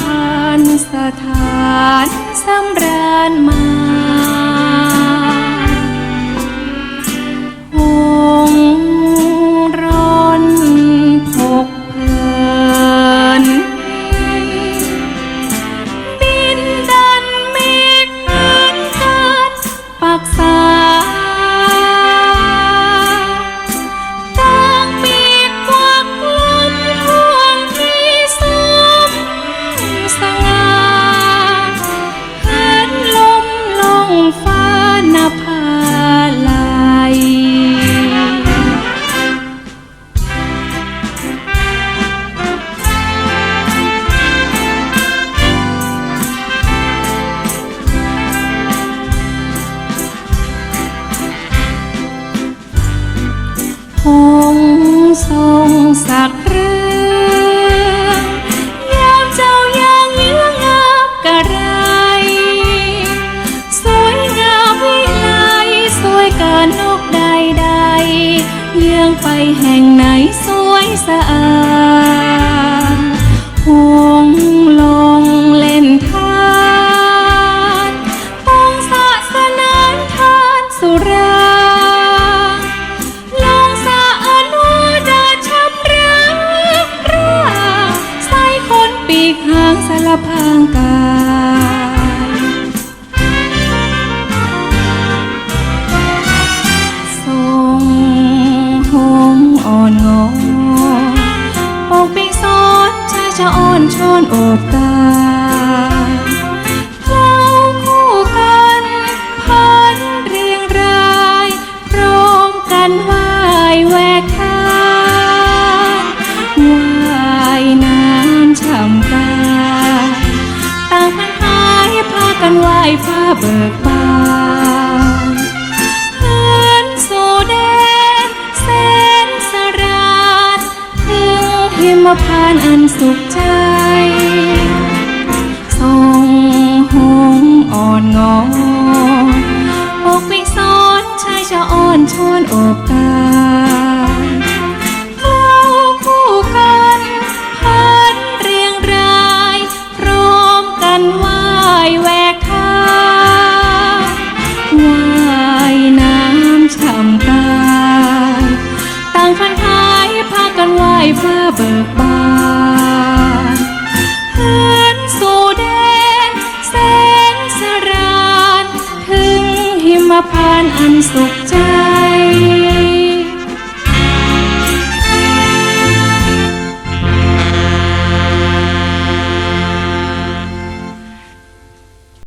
พันสถานสำราญมา งทรงสักเรื่องยามเจ้ายังเยื้องอาบกระไรสวยงามวิไลสวยกานกใดๆเยื้องไปแห่งไหนสวยสะอาดหงลงเล่นทานปองสะสนานทานสุร หางสารพางกายทรงหงอ่อนงอปกปีกซ้อนชายชะอ่อนชอนโอบกาย หิมพานอันสุขใจทรงหงอ่อนงอปกปีกซ้อนชายชะอ่อนชวนอบกา กันว่ายเพื่อเบิกบานเฮือนสู่แดนแสนสราน ถึงหิมพานต์อันสุขใจ